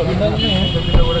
కూడా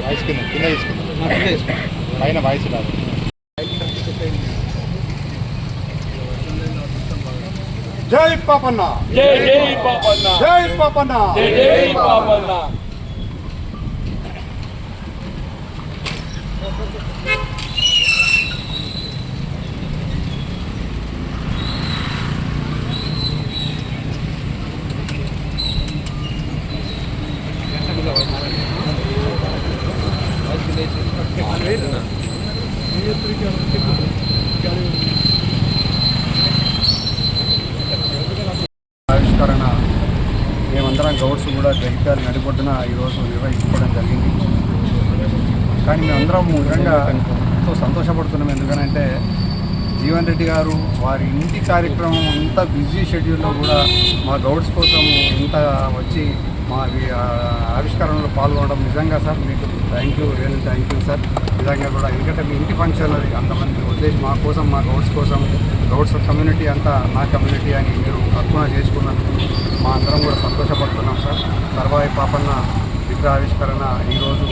వాయిస్ కింద కింద తీసుకుందాం పైన వాయిస్ రాదు జై పాపన్న జై జై పాపన్న జై పాపన్న జై జై పాపన్న ఆవిష్కరణ మేమందరం గౌడ్స్ కూడా జగిత్యాల నడిపొడ్డున ఈరోజు నిర్వహించుకోవడం జరిగింది కానీ మేమందరం నిజంగా ఎంతో సంతోషపడుతున్నాం. ఎందుకనంటే జీవన్ రెడ్డి గారు వారి ఇంటి కార్యక్రమం ఇంత బిజీ షెడ్యూల్లో కూడా మా గౌడ్స్ కోసం ఇంత వచ్చి మా ఆవిష్కరణలో పాల్గొనడం నిజంగా సార్ మీకు thank you real thank you sir. నిజంగా కూడా ఎందుకంటే మీ ఇంటి ఫంక్షన్ అది అంతమంది ఉద్దేశం మా కోసం మా గౌడ్స్ కోసం గౌడ్స్ కమ్యూనిటీ అంతా నా కమ్యూనిటీ అని మీరు తక్కువ చేసుకున్నందుకు మా అందరం కూడా సంతోషపడుతున్నాం సార్. సర్వాయి పాపన్న విగ్రహావిష్కరణ ఈరోజు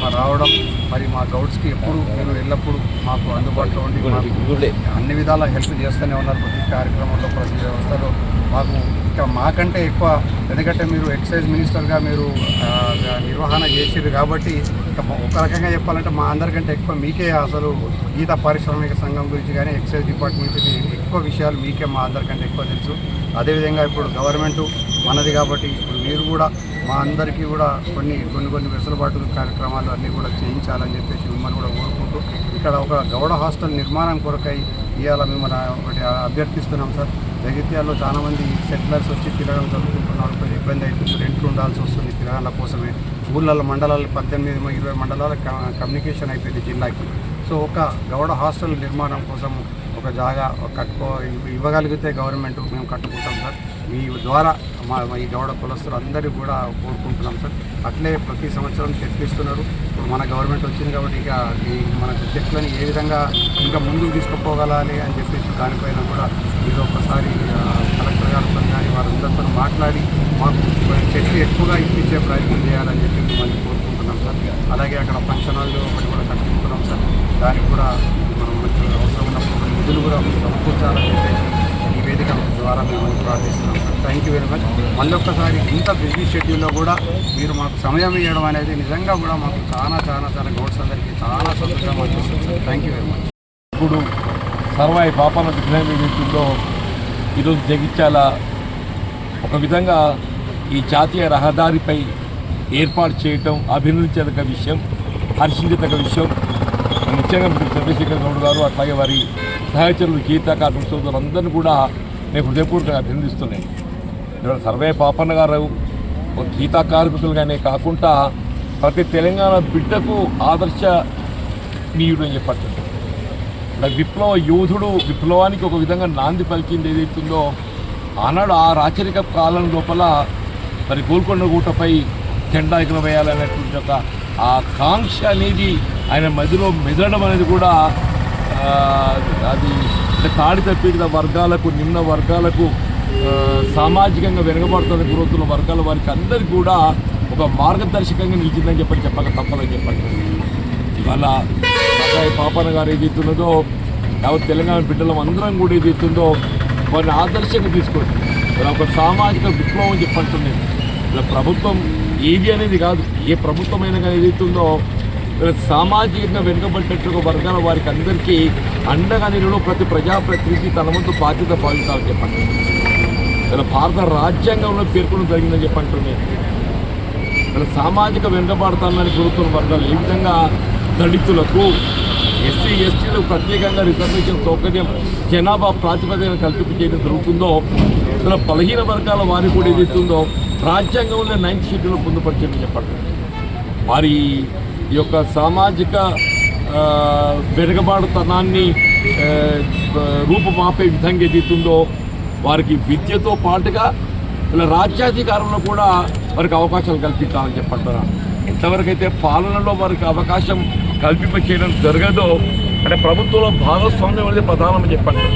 మా రావడం మరి మా గౌడ్స్కి ఎప్పుడు మీరు ఎల్లప్పుడూ మాకు అందుబాటులో ఉండి అన్ని విధాలా హెల్ప్ చేస్తూనే ఉన్నారు ప్రతి కార్యక్రమంలో ప్రతి వ్యవస్థలో. మాకు ఇంకా మాకంటే ఎక్కువ ఎందుకంటే మీరు ఎక్సైజ్ మినిస్టర్గా మీరు నిర్వహణ చేసిరు కాబట్టి ఇంకా ఒక రకంగా చెప్పాలంటే మా అందరికంటే ఎక్కువ మీకే అసలు గీత పారిశ్రామిక సంఘం గురించి కానీ ఎక్సైజ్ డిపార్ట్మెంట్ గురించి ఎక్కువ విషయాలు మీకే మా అందరికంటే ఎక్కువ తెలుసు. అదేవిధంగా ఇప్పుడు గవర్నమెంట్ మనది కాబట్టి ఇప్పుడు మీరు కూడా మా అందరికీ కూడా కొన్ని కొన్ని కొన్ని వెసులుబాటు కార్యక్రమాలు అన్నీ కూడా చేయించాలని చెప్పేసి మిమ్మల్ని కూడా కోరుకుంటూ ఇక్కడ ఒక గౌడ హాస్టల్ నిర్మాణం కొరకై ఇవాళ మిమ్మల్ని ఒకటి అభ్యర్థిస్తున్నాం సార్. జగిత్యాల్లో చాలామంది సెటిలర్స్ వచ్చి తిరగడం జరుగుతుంటున్నారు. కొంచెం ఇబ్బంది అవుతుంది రెంట్లు ఉండాల్సి వస్తుంది తిరగాల కోసమే. ఊళ్ళల్లో మండలాలు పద్దెనిమిది ఇరవై మండలాల క- కమ్యూనికేషన్ అయిపోయింది జిల్లాకి. సో ఒక గౌడ హాస్టల్ నిర్మాణం కోసం ఒక జాగా కట్టుకో ఇవ్వగలిగితే గవర్నమెంట్ మేము కట్టుకుంటాం సార్. మీ ద్వారా మా ఈ గౌడ కులస్తులు అందరూ కూడా కోరుకుంటున్నాం సార్. అట్లే ప్రతి సంవత్సరం చెట్లు ఇస్తున్నారు ఇప్పుడు మన గవర్నమెంట్ వచ్చింది కాబట్టి ఇక ఈ మన చెట్లని ఏ విధంగా ఇంకా ముందుకు తీసుకుపోగలాలి అని చెప్పేసి దానిపైన కూడా మీరు ఒకసారి కలెక్టర్ గారితో కానీ వారందరితో మాట్లాడి మాకు చెట్లు ఎక్కువగా ఇప్పించే ప్రయత్నం చేయాలని చెప్పి మిమ్మల్ని కోరుకుంటున్నాం సార్. అలాగే అక్కడ ఫంక్షన్ హాల్ ఒకటి కూడా కట్టుకుంటున్నాం సార్. దానికి కూడా ఉన్నప్పుడు కూడా సమకూర్చాలని చెప్పేసి ఈ వేదిక ద్వారా మేము ప్రార్థిస్తున్నాం sir. Thank you very much మళ్ళీ ఒక్కసారి ఇంత బిజీ షెడ్యూల్లో కూడా మీరు మాకు సమయం ఇవ్వడం అనేది నిజంగా కూడా మాకు చాలా చాలా చాలా గౌడ్స్ అందరికీ చాలా సంతోషంగా అనిపిస్తుంది sir. Thank you very much ఇప్పుడు సర్వాయి పాపాల విగ్రహం ఈరోజు జగిత్యాల ఒక విధంగా ఈ జాతీయ రహదారిపై ఏర్పాటు చేయటం అభినందించదగ్గ విషయం హర్షించదగ్గ విషయం ముఖ్యంగా మీరు చంద్రశేఖర్ గౌడ్ గారు అట్లాగే వారి సహచరులు గీత కార్మిక సోదరులందరినీ కూడా నేను హృదయపూర్వకంగా అభినందిస్తున్నాను. ఇవాళ సర్వే పాపన్న గారు ఒక గీతా కార్మికులుగానే కాకుండా ప్రతి తెలంగాణ బిడ్డకు ఆదర్శనీయుడు అని చెప్పట్లేదు విప్లవ యోధుడు విప్లవానికి ఒక విధంగా నాంది పలికింది ఏదైతుందో ఆనాడు ఆ రాచరిక కాలం లోపల మరి గోల్కొండ గూటపై జెండా ఎగురవేయాలనేటువంటి ఒక ఆ కాంక్ష అనేది ఆయన మధ్యలో మెదలడం అనేది కూడా అది అంటే తాడి పీడిత వర్గాలకు నిమ్న వర్గాలకు సామాజికంగా వెనుకబడుతున్న గురవుతున్న వర్గాల వారికి అందరికీ కూడా ఒక మార్గదర్శకంగా నిలిచిందని చెప్పని చెప్పక తప్పదని చెప్పండి. ఇవాళ అబ్బాయి పాపన గారు ఏదైతున్నదో లేకపోతే తెలంగాణ బిడ్డలం అందరం కూడా ఏదైతుందో వారిని ఆదర్శంగా తీసుకోండి. ఒక సామాజిక విప్లవం చెప్పంటున్నాను ఇలా ప్రభుత్వం ఏది అనేది కాదు ఏ ప్రభుత్వమైనా కానీ ఏదైతుందో సామాజికంగా వెనుకబడ్డట్టు వర్గాల వారికి అందరికీ అండగా నిలువ ప్రతి ప్రజాప్రతినిధి తన వంతు బాధ్యత పాలించాలని చెప్పండి. ఇలా భారత రాజ్యాంగంలో పేర్కొనడం జరిగిందని చెప్పంటుంది మన సామాజిక వెనుకబడతానని కోరుతున్న వర్గాలు ఏ విధంగా దళితులకు ఎస్సీ ఎస్టీలకు ప్రత్యేకంగా రిజర్వేషన్ సౌకర్యం జనాభా ప్రాతిపదికన కల్పించేది దొరుకుతుందో జరుగుతుందో ఇలా బలహీన వర్గాల వారి కూడా ఏదైతుందో రాజ్యాంగంలో నైన్త్ షెడ్యూల్ పొందుపరిచని చెప్పండి వారి ఈ యొక్క సామాజిక వెనుకబాటుతనాన్ని రూపుమాపే విధంగా ఎదుగుతుందో వారికి విద్యతో పాటుగా ఇలా రాజ్యాధికారంలో కూడా వారికి అవకాశాలు కల్పించాలని చెప్పంటారా? ఎంతవరకు అయితే పాలనలో వారికి అవకాశం కల్పింప చేయడం జరగదో అంటే ప్రభుత్వంలో భాగస్వామ్యం అనేది ప్రధానమని చెప్పండి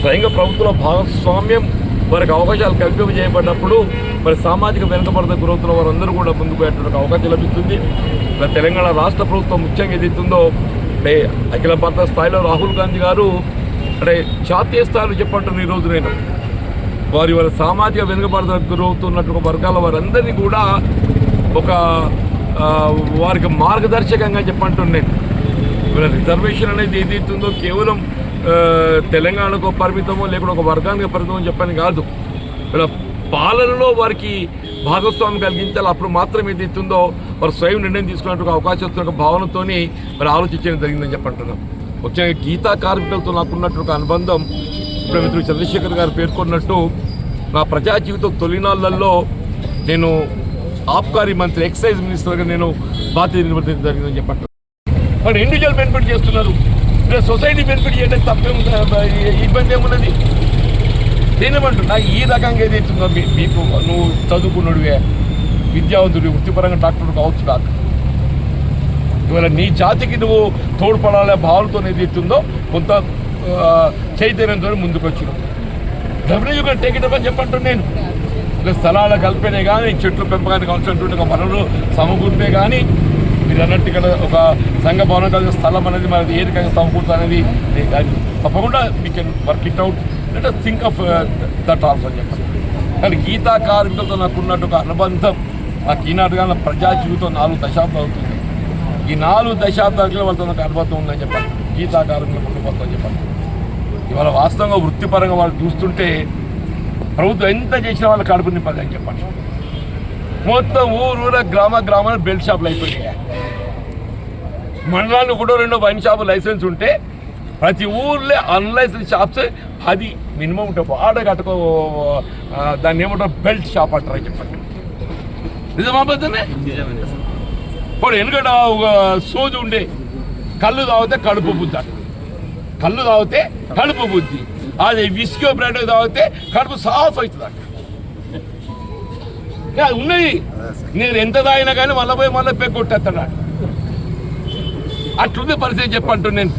స్వయంగా ప్రభుత్వంలో భాగస్వామ్యం వారికి అవకాశాలు కల్పింపజేయబడినప్పుడు మరి సామాజిక వెనుకబడత గురవుతున్న వారందరూ కూడా ముందుకు వెళ్ళడానికి అవకాశం లభిస్తుంది. మరి తెలంగాణ రాష్ట్ర ప్రభుత్వం ముఖ్యంగా ఏదైతుందో అంటే అఖిల భారత స్థాయిలో రాహుల్ గాంధీ గారు అంటే జాతీయ స్థాయిలో చెప్పంటున్న ఈ నేను. వారి వారి సామాజిక వెనుకబడత గురవుతున్నటువంటి వర్గాల వారందరినీ కూడా ఒక వారికి మార్గదర్శకంగా చెప్పంటున్నాను వీళ్ళ రిజర్వేషన్ అనేది ఏదైతుందో కేవలం తెలంగాణకు పరిమితమో లేకుండా ఒక వర్గానికి పరిమితం అని చెప్పని కాదు. ఇలా పాలనలో వారికి భాగస్వామ్యం కలిగించాలి అప్పుడు మాత్రం ఏదైతుందో వారు స్వయం నిర్ణయం తీసుకున్నట్టు అవకాశం వస్తున్న భావనతో మరి ఆలోచించడం జరిగిందని చెప్పంటున్నాం ముఖ్యంగా గీతా కార్మికులతో నాకున్నట్టు ఒక అనుబంధం ఇప్పుడు మిత్రుడు చంద్రశేఖర్ గారు పేర్కొన్నట్టు నా ప్రజా జీవితం తొలినాళ్ళలో నేను ఆబ్కారీ మంత్రి ఎక్సైజ్ మినిస్టర్గా నేను బాధ్యత నిర్వర్తించడం జరిగిందని చెప్పండి వాళ్ళు ఇండివిజువల్ బెనిఫిట్ చేస్తున్నారు. ఇక్కడ సొసైటీ బెనిఫిట్ చేయడం తప్పే ఇబ్బంది ఏమున్నది? నేనేమంటున్నా ఈ రకంగా ఏదైతుందో మీ- మీకు నువ్వు చదువుకున్నాడువే విద్యావంతుడు వృత్తిపరంగా డాక్టర్ కావచ్చు కాదు ఇవాళ నీ జాతికి నువ్వు తోడ్పడాలనే భావనతో ఏదైతుందో కొంత చైతన్యంతో ముందుకు వచ్చినావు డబ్ల్యూ గారు టేక్ ఇట్ అని చెప్పంటు నేను. ఇక స్థలాల కల్పనే కానీ చెట్లు పెంపకానికి అవసరం ఒక వనరులు సమకూర్పే కానీ మీరు అన్నట్టు ఇక్కడ ఒక సంఘ భవనం కలిగిన స్థలం అనేది మనది ఏది కలిసి సమకూర్త అనేది తప్పకుండా మీ can work it out let us think of that also అని చెప్పాలి. కానీ గీతా కార్మికులతో నాకున్నట్టు ఒక అనుబంధం నాకు ఈనాడుగా నా ప్రజా జీవితం నాలుగు దశాబ్దాలు అవుతుంది. ఈ నాలుగు దశాబ్దాలకి వాళ్ళతో నాకు అనుబంధం ఉందని చెప్పాలి. గీతా కార్మికుల కుటుంబంతో అని చెప్పాలి. ఇవాళ వాస్తవంగా వృత్తిపరంగా వాళ్ళు చూస్తుంటే ప్రభుత్వం ఎంత చేసినా వాళ్ళ కడుపు నింపదు అని చెప్పండి మొత్తం ఊరు ఊర గ్రామ గ్రామాలు బెల్ట్ షాపులు అయిపోయాయి మండలాల్లో కూడా రెండు వైన్ షాపు లైసెన్స్ ఉంటే ప్రతి ఊర్లో అన్లైసెన్స్ షాప్స్ అది మినిమం ఉంటాయి వాడ కట్టుకో దాన్ని ఏమంటారు? బెల్ట్ షాప్ అంటారు అని చెప్పండి నిజమా అబద్ధమే ఇప్పుడు ఎందుకంటే ఒక సోజు ఉండే కళ్ళు తాగితే కడుపు బుద్ధి అంట. కళ్ళు తాగితే కడుపు బుద్ధి. అది విస్కో బ్రెడ్ తాగితే కడుపు సాఫ్ అవుతుంది అది ఉన్నది. నేను ఎంత తాగినా కానీ మళ్ళీ పోయి మళ్ళీ పెగ్గొట్టేస్తాడు ఆడు. అట్లుంది పరిస్థితి చెప్పంటు నేను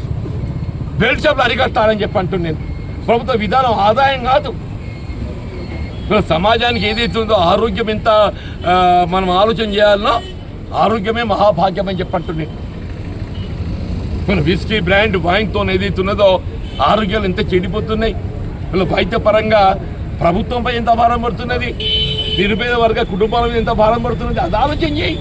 బెల్ట్ షాప్లు అరికట్టాలని చెప్పంటు నేను ప్రభుత్వ విధానం ఆదాయం కాదు. సమాజానికి ఏదైతే ఉందో ఆరోగ్యం ఎంత మనం ఆలోచన చేయాలనో ఆరోగ్యమే మహాభాగ్యం అని చెప్పంటున్నాను. మన విస్కీ బ్రాండ్ వైన్తో ఏదైతే ఉన్నదో ఆరోగ్యాలు ఎంత చెడిపోతున్నాయి. వీళ్ళ వైద్యపరంగా ప్రభుత్వంపై ఎంత భారం పడుతున్నది. నిరుపేద వర్గ కుటుంబాల మీద ఎంత భారం పడుతున్నది. అది ఆలోచన చేయి.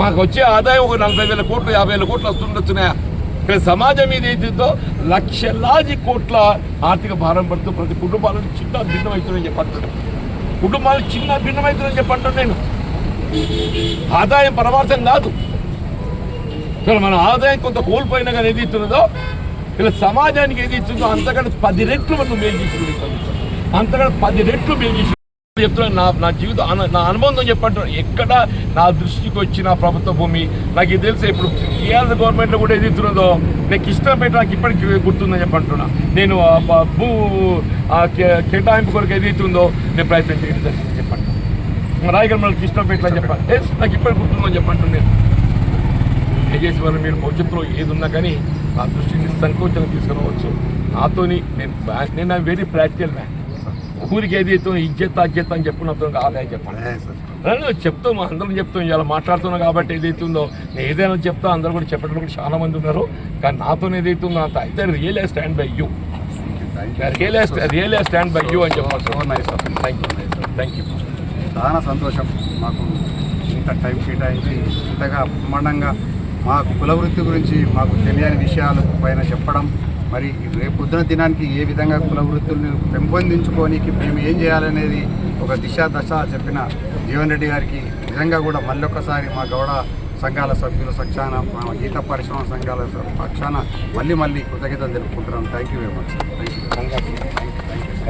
మాకు వచ్చే ఆదాయం ఒక నలభై వేల కోట్లు యాభై వేల కోట్లు వస్తుండొచ్చున్నాయా ఇక్కడ సమాజం మీద ఏదైతుందో లక్షలాది కోట్ల ఆర్థిక భారం పడుతూ ప్రతి కుటుంబాలను చిన్న భిన్నమవుతుందని చెప్పంటున్నాను. కుటుంబాలు చిన్న భిన్నమవుతుందని చెప్పంటున్నాను నేను. ఆదాయం పరమార్థం కాదు. ఇక్కడ మన ఆదాయం కొంత కోల్పోయినా కానీ ఏది ఇస్తున్నదో ఇలా సమాజానికి ఏది ఇస్తుందో అంతకంటే పది రెట్లు మనం మేలు చేసుకుంటాం అంతకంటే పది రెట్లు మేలు చెప్తున్నాను నా నా జీవితం అన- నా అనుబంధం చెప్పంటున్నాను ఎక్కడ నా దృష్టికి వచ్చిన ప్రభుత్వ భూమి? నాకు ఇది తెలిసే ఇప్పుడు కేంద్ర గవర్నమెంట్లో కూడా ఏది ఇస్తున్నదో నాకు ఇష్టం పెట్టి నాకు ఇప్పటికి గుర్తుందని చెప్పంటున్నా. నేను భూ కేటాయింపు కొరకు ఏది ఇస్తుందో నేను ప్రయత్నం చేయడం జరిగింది చెప్పండి రాయగడ మనకి ఇష్టం పెట్టాలని చెప్పాలి ఎస్ నాకు ఇప్పటికి గుర్తుందని చెప్పంటున్నాను నేను. దయచేసి వాళ్ళు మీరు భవిష్యత్తులో ఏది ఉన్నా కానీ నా దృష్టిని సంకోచం తీసుకురావచ్చు. నాతోని నేను నేను వెరీ ప్రాక్టికల్ మ్యాన్ ఊరికి ఏది ఇజ్జత్ అజ్జత్ అని చెప్పినతో ఆదాయం చెప్పండి సార్. అలా చెప్తాం మా అందరం చెప్తాం ఇలా మాట్లాడుతున్నాం కాబట్టి ఏదైతే ఉందో నేను ఏదైనా చెప్తా అందరూ కూడా చెప్పడం కూడా చాలా మంది ఉన్నారు. కానీ నాతో ఏదైతే ఉందో అంత అయితే real stand by you real real stand by you అని చెప్పాలి థ్యాంక్ యూ థ్యాంక్ యూ చాలా సంతోషం. మాకు ఇంత టైం కేటాయించి ఇంతగా బ్రహ్మాండంగా మా కుల వృత్తి గురించి మాకు తెలియని విషయాలు పైన చెప్పడం. మరి రేపు పొద్దున దినానికి ఏ విధంగా కుల వృత్తుల్ని పెంపొందించుకోనికి మేము ఏం చేయాలనేది ఒక దిశ దశ చెప్పిన జీవన్ రెడ్డి గారికి నిజంగా కూడా మళ్ళొకసారి మా గౌడ సంఘాల సభ్యుల పక్షాన మా గీత పరిశ్రమ సంఘాల పక్షాన మళ్ళీ మళ్ళీ కృతజ్ఞతలు తెలుపుకుంటున్నాం. Thank you very much thank you